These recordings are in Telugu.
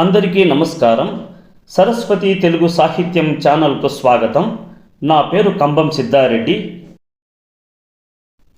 అందరికీ నమస్కారం. సరస్వతి తెలుగు సాహిత్యం ఛానల్కు స్వాగతం. నా పేరు కంబం సిద్ధారెడ్డి.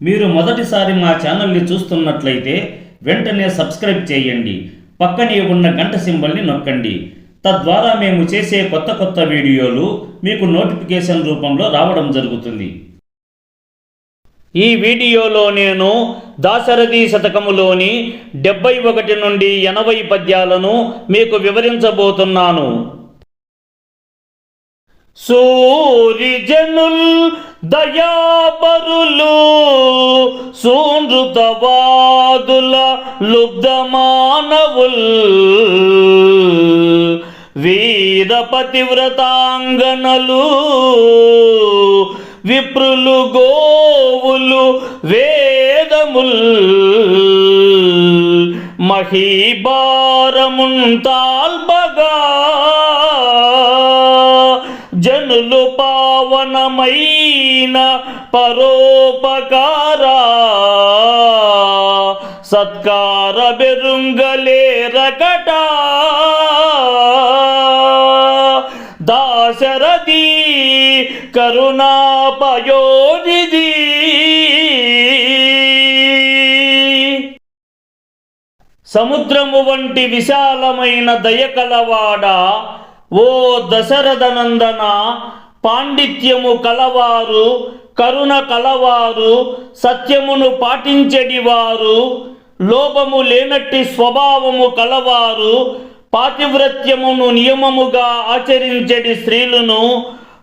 మీరు మొదటిసారి మా ఛానల్ని చూస్తున్నట్లయితే వెంటనే సబ్స్క్రైబ్ చేయండి. పక్కనే ఉన్న గంట సింబల్ని నొక్కండి. తద్వారా మేము చేసే కొత్త కొత్త వీడియోలు మీకు నోటిఫికేషన్ రూపంలో రావడం జరుగుతుంది. ఈ వీడియోలో నేను దాశరథి శతకములోని డెబ్బై ఒకటి నుండి ఎనభై పద్యాలను మీకు వివరించబోతున్నాను. సూరిజనుల్ దయాపరులు సూనృతవాదుల లుబ్ధ మానవుల్ వీర పతివ్రతాంగనలు విప్రులు గోవులు వేదముల్ మహీభారముంతాల్బగా జనులు పావనమైన పరోపకారా. సత్కార బెరుంగలేరకట దాశరథి కరుణాపయోనిధి సముద్రము వంటి విశాలమైన దయకలవాడ ఓ దశరథనందన పాండిత్యము కలవారు కరుణ కలవారు సత్యమును పాటించడివారు లోపము లేనట్టి స్వభావము కలవారు పాతివ్రత్యమును నియమముగా ఆచరించడి స్త్రీలను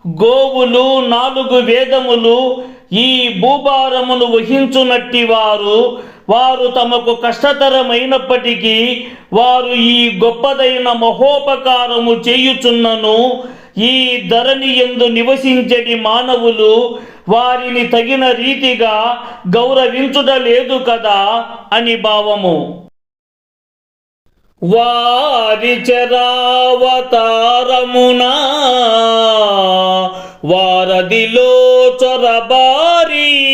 గోవులు నాలుగు వేదములు ఈ భూభారమును వహించునట్టి వారు వారు తమకు కష్టతరమైనప్పటికీ వారు ఈ గొప్పదైన మహోపకారము చేయుచున్నను ఈ ధరణి ఎందు నివసించని మానవులు వారిని తగిన రీతిగా గౌరవించుట లేదు కదా అని భావము. వారి చరావతారమునా? వారదిలో చొరబారి.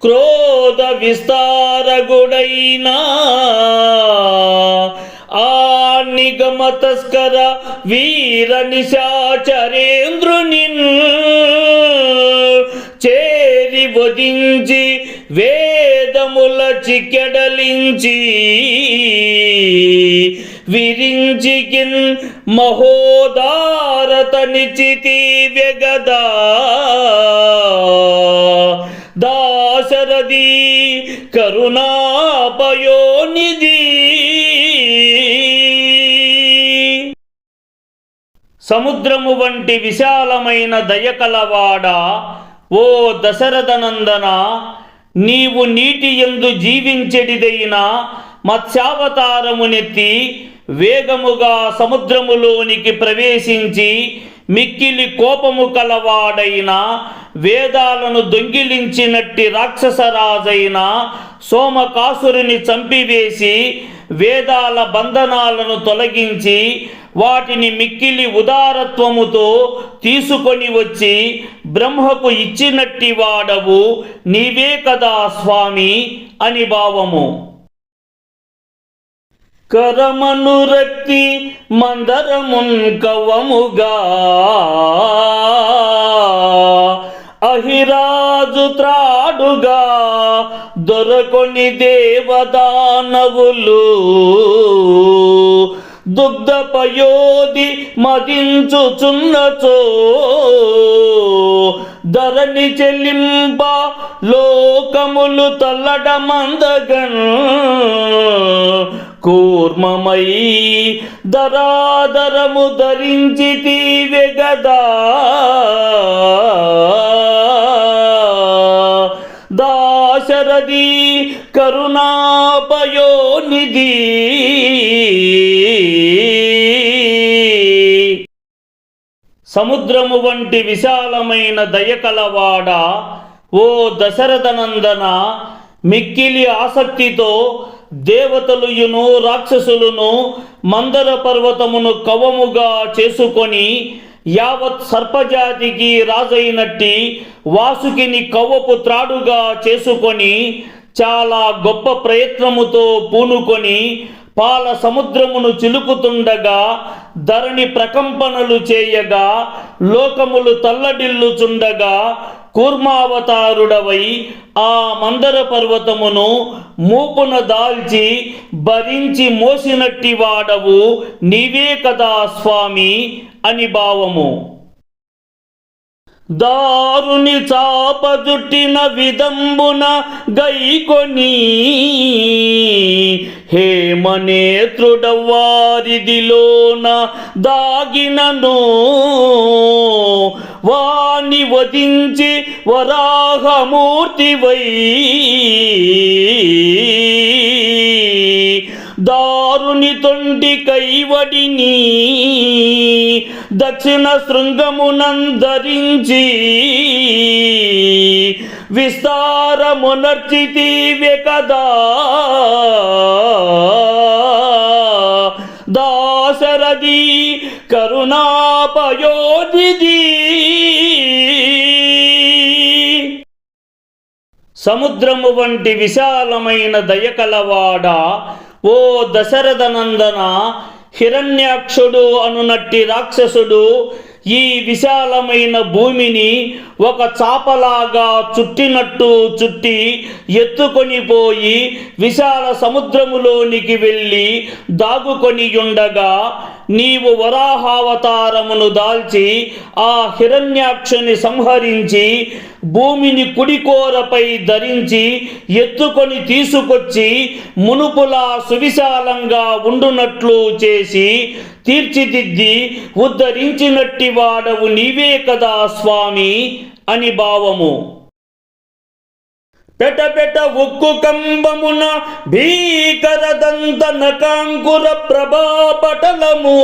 క్రోధ విస్తారగుడైనా? ఆ నిగమ తస్కర వీర నిశాచరేంద్రుని విభజించి వేదముల చికెడలించి విరించికిన్ మహోదారత నిచితి వ్యగదా దాశరథి కరుణాపయోనిధి. సముద్రము వంటి విశాలమైన దయకలవాడా ఓ దశరథనందన నీవు నీటి ఎందు జీవించెడిదైన మత్స్యావతారమునెత్తి వేగముగా సముద్రములోనికి ప్రవేశించి మిక్కిలి కోపము కలవాడైన వేదాలను దొంగిలించినట్టి రాక్షసరాజైన సోమకాసురుని చంపివేసి వేదాల బంధనాలను తొలగించి వాటిని మిక్కిలి ఉదారత్వముతో తీసుకొని వచ్చి బ్రహ్మకు ఇచ్చినట్టి వాడవు నీవే కదా స్వామి అని భావము. కరమనురక్తి మందరమున్ కవముగా అహిరాజు త్రాడుగా దొరకొని దేవదానవులు. దుగ్ధపయోధి మదించుచున్నచో ధరణి చెల్లింప లోకములు తల్లడమందగన్. కూర్మమై ధరాధరము ధరించి తీవెగదా. కరుణాపయోనిధి సముద్రము వంటి విశాలమైన దయకలవాడ ఓ దశరథనందన మిక్కిలి ఆసక్తితో దేవతలుయును రాక్షసులను మందర పర్వతమును కవముగా చేసుకొని యావత్ సర్పజాతికి రాజైనట్టి వాసుకిని కవ్వపు త్రాడుగా చేసుకొని చాలా గొప్ప ప్రయత్నముతో పూనుకొని పాల సముద్రమును చిలుకుతుండగా ధరణి ప్రకంపనలు చేయగా లోకములు తల్లడిల్లుచుండగా కూర్మావతారుడవై ఆ మందర పర్వతమును మూపున దాల్చి భరించి మోసినట్టి వాడవు నీవే కదా స్వామి అని భావము. దారుని చాపజుట్టిన విదంబున గైకొని హేమనేత్రుడవారిదిలోన దాగినను వాని వధించి వరాహమూర్తివై దారుని తొంటి కైవడిని దక్షిణ శృంగమునందరించి విస్తారమునర్చితివే కదా దాశరథి కరుణాపయోధి సముద్రము వంటి విశాలమైన దయకలవాడ ఓ దశరథనందన హిరణ్యాక్షుడు అనునట్టి రాక్షసుడు ఈ విశాలమైన భూమిని ఒక చాపలాగా చుట్టినట్టు చుట్టి ఎత్తుకొని పోయి విశాల సముద్రములోనికి వెళ్ళి దాగుకొని ఉండగా నీవు వరాహావతారమును దాల్చి ఆ హిరణ్యాక్షుని సంహరించి భూమిని కుడికోరపై ధరించి ఎత్తుకొని తీసుకొచ్చి మునుపులా సువిశాలంగా ఉండునట్లు చేసి తీర్చిదిద్ది ఉద్ధరించినట్టి వాడవు నీవే కదా స్వామి అని భావము. పెట పెట ఉక్కు కంబమున భీకర దంత నకాంకుర ప్రభాపటలము.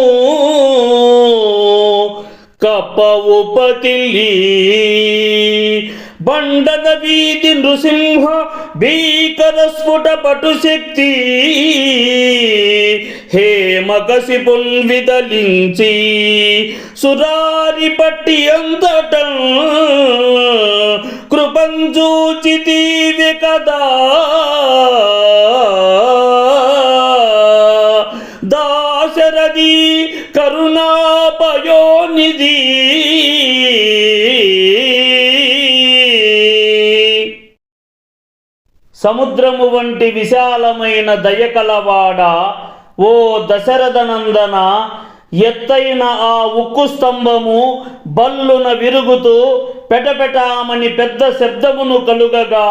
కప్ప ఉపతిల్లి బండన వీధి నృసింహ భీకర స్ఫుట పటు శక్తి హేమకసి పుల్విదలించి సురారి పట్టి అంతట కృపంచూచితీవి కదా. దాశరథి కరుణాపయోనిధి సముద్రము వంటి విశాలమైన దయకలవాడ ఓ దశరథనందన ఎత్తైన ఆ ఉక్కు స్తంభము బల్లున విరుగుతూ పెటపెటామని పెద్ద శబ్దమును కలుగగా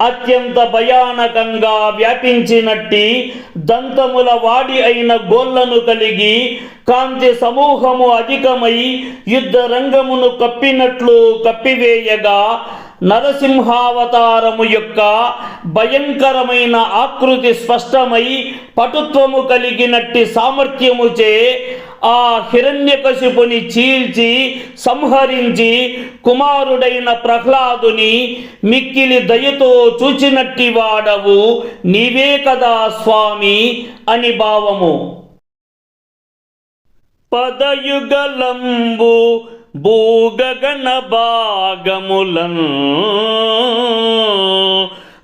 అత్యంత భయానకంగా వ్యాపించినట్టి దంతముల వాడి అయిన గోళ్ళను కలిగి కాంతి సమూహము అధికమై యుద్ధ రంగమును కప్పినట్లు కప్పివేయగా నరసింహావతారము యొక్క భయంకరమైన ఆకృతి స్పష్టమై పటుత్వము కలిగినట్టి సామర్థ్యముచే ఆ హిరణ్యకశిపుని చీల్చి సంహరించి కుమారుడైన ప్రహ్లాదుని మిక్కిలి దయతో చూచినట్టి వాడవు నీవే కదా స్వామి అని భావము. పదయుగలంబు భూగగన భాగములన్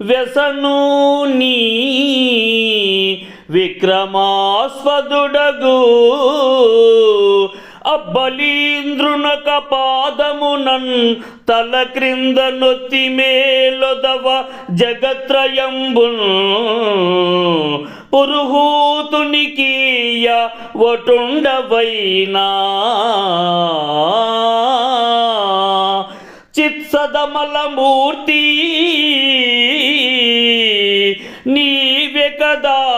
వ్యసను నీ విక్రమాస్వదుడగు. అబ్బలీంద్రునక పాదమునన్ తల క్రింద నొత్తి మేలొదవ జగత్రయంబున్. పురుహూతునికీయ ఒటుండవైనా. చిత్సదమలమూర్తి నీవే కదా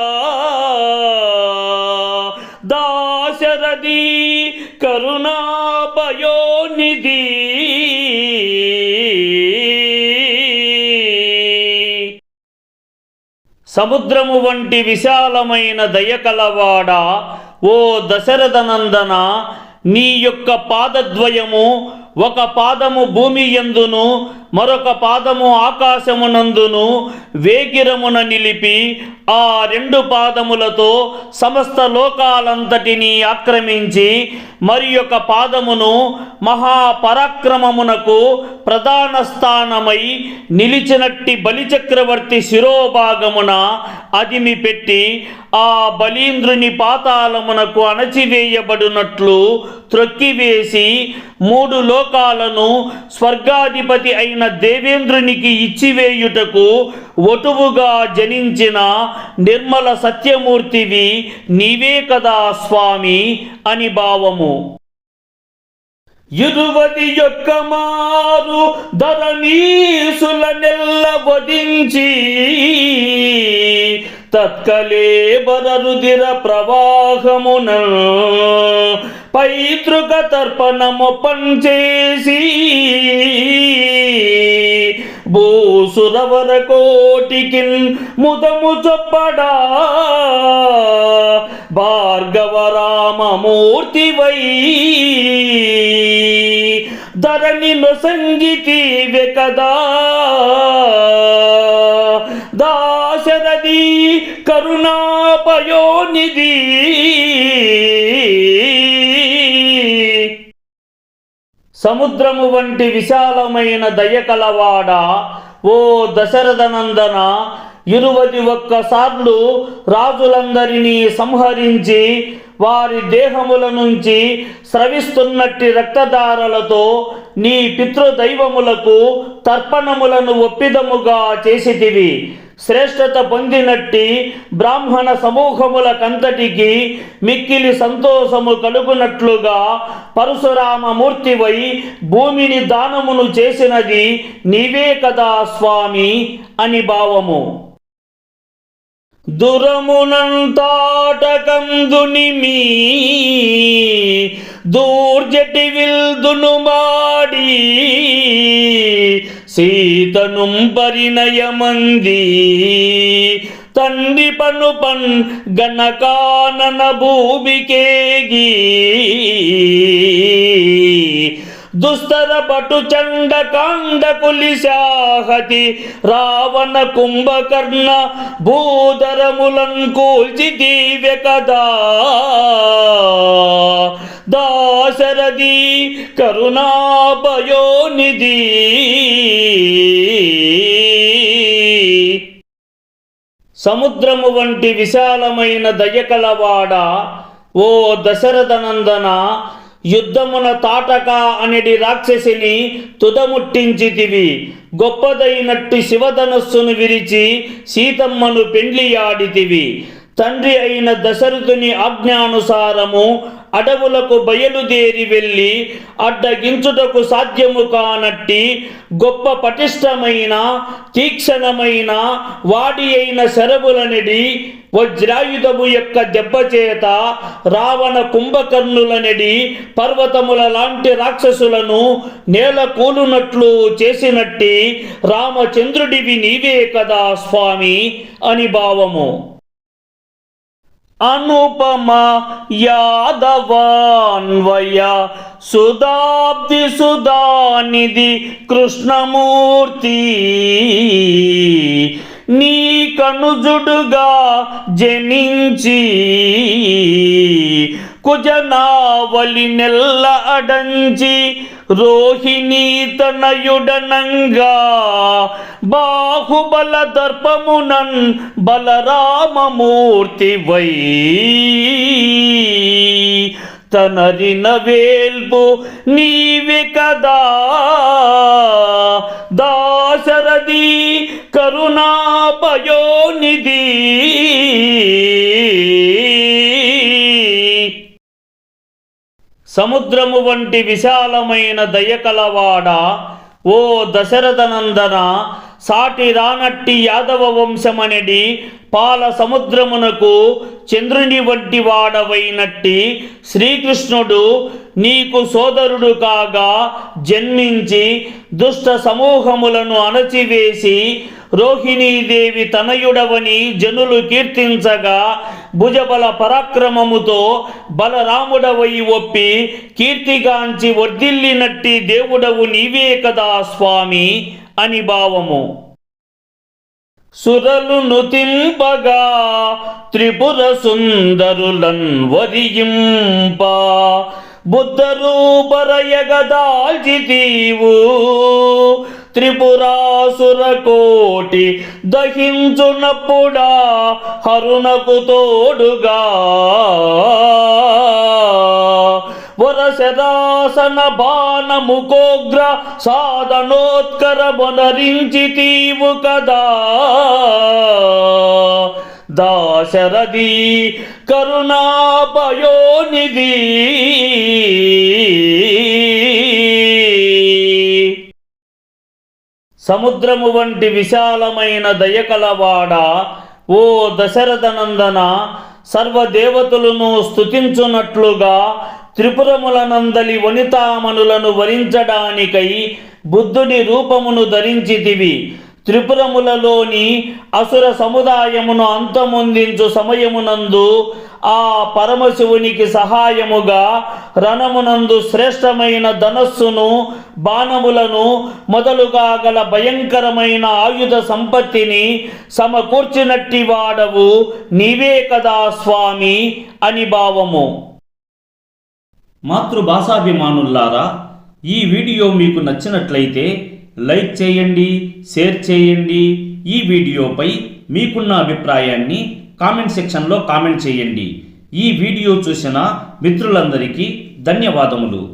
సముద్రము వంటి విశాలమైన దయకలవాడ ఓ దశరథనందన నీ యొక్క పాదద్వయము ఒక పాదము భూమి ఎందును మరొక పాదము ఆకాశమునందును వేగిరమున నిలిపి ఆ రెండు పాదములతో సమస్త లోకాలంతటిని ఆక్రమించి మరి యొక్క పాదమును మహాపరాక్రమమునకు ప్రధాన స్థానమై నిలిచినట్టి బలిచక్రవర్తి శిరోభాగమున అదిమి పెట్టి ఆ బలీంద్రుని పాతాళమునకు అణచివేయబడినట్లు త్రొక్కివేసి మూడు లోకాలను స్వర్గాధిపతి అయిన దేవేంద్రునికి ఇచ్చివేయుటకు ఒటువుగా జనించిన నిర్మల సత్యమూర్తివి నీవే కదా స్వామి అని భావము. ఇరువది యొక్క మారు ధరణీసుల నెల్ల వధించి తత్కలే బరరుదిర ప్రవాహమున పైతృక తర్పణము పంచేసి భూసురవర కోటికి ముదము చొప్పడా భార్గవ సంగీతీవే వై ధరణి దాశరథి కరుణాపయోనిధి. సముద్రము వంటి విశాలమైన దయ దయకలవాడ ఓ దశరథనందన ఇరువది ఒక్కసార్లు రాజులందరినీ సంహరించి వారి దేహముల నుంచి స్రవిస్తున్నట్టి రక్తధారలతో నీ పితృదైవములకు తర్పణములను ఒప్పిదముగా చేసితివి. శ్రేష్టత పొందినట్టి బ్రాహ్మణ సమూహములకంతటికి మిక్కిలి సంతోషము కలుగునట్లుగా పరశురామమూర్తివై భూమిని దానమును చేసినది నీవే కదా స్వామి అని భావము. దురమునంతాటకందుని మీ దూర్జటి విల్దును మాడి సీతను పరిణయమంది. తండ్రి పను పన్ గణకానన భూమికేగి. దుస్తర పటు చండ కాండ కులిశాహతి రావణ కుంభకర్ణ భూధరములం కూల్చి దీవ్య కదా దాశరథి కరుణాభయోనిధి. సముద్రము వంటి విశాలమైన దయకలవాడ ఓ దశరథనందన యుద్ధమున తాటక అనేటి రాక్షసిని తుదముట్టించితివి. గొప్పదైనట్టు శివధనస్సును విరిచి సీతమ్మను పెండ్లియాడితివి. తండ్రి అయిన దశరథుని ఆజ్ఞానుసారము అడవులకు బయలుదేరి వెళ్ళి అడ్డగించుటకు సాధ్యము కానట్టి గొప్ప పటిష్టమైన తీక్షణమైన వాడి అయిన శరవులనిడి వజ్రాయుధము యొక్క దెబ్బచేత రావణ కుంభకర్ణులనిడి పర్వతముల లాంటి రాక్షసులను నేల కూలునట్లు చేసినట్టి రామచంద్రుడివి నీవే కదా స్వామి అని భావము. అనుపమ యాదవాన్వయ సుధాబ్ది సుధానిధి కృష్ణమూర్తి నీ కనుజుడుగా జనించి కుజనావలి నెల్ల అడంచి రోహిణీ తనయుడనంగా బాహుబల దర్పమునన్ బలరామమూర్తి వై తనరిన వేల్పు నీవే కదా. దాశరథి కరుణాపయోనిధి. సముద్రము వంటి విశాలమైన దయకలవాడ ఓ దశరథనందన సాటి రానట్టి యాదవ వంశమనడి పాల సముద్రమునకు చంద్రుని వంటి వాడవైనట్టి శ్రీకృష్ణుడు నీకు సోదరుడు కాగా జన్మించి దుష్ట సమూహములను అణచివేసి రోహిణీదేవి తనయుడవని జనులు కీర్తించగా భుజబల పరాక్రమముతో బలరాముడవై ఒప్పి కీర్తిగాంచి వర్ధిల్లినట్టి దేవుడవు నీవే కదా స్వామి అని భావము. సురలు నుతింపగా త్రిపుర సుందరులన్ వరియింప బుద్ధ త్రిపురాసురకోటి త్రిపురాసుర కోటి దహించునప్పుడా హరుణకు తోడుగా. వరసదాసన బాణముకోగ్ర సాధనోత్కర మొనరించి తీవు కదా. దాశరథి కరుణాపయోనిధి సముద్రము వంటి విశాలమైన దయకలవాడ ఓ దశరథనందన సర్వదేవతలను స్థుతించునట్లుగా త్రిపురములనందలి వనితామణులను వరించడానికై బుద్ధుని రూపమును ధరించితివి. త్రిపురములలోని అసుర సముదాయమును అంతమొందించు సమయమునందు ఆ పరమశివునికి సహాయముగా రణమునందు శ్రేష్టమైన ధనస్సును బాణములను మొదలుగా గల భయంకరమైన ఆయుధ సంపత్తిని సమకూర్చినట్టి వాడవు. నీవే కదా స్వామి అని భావము. మాతృభాషాభిమానుల్లారా ఈ వీడియో మీకు నచ్చినట్లయితే లైక్ చేయండి షేర్ చేయండి. ఈ వీడియోపై మీకున్న అభిప్రాయాన్ని కామెంట్ సెక్షన్లో కామెంట్ చేయండి. ఈ వీడియో చూసిన మిత్రులందరికీ ధన్యవాదములు.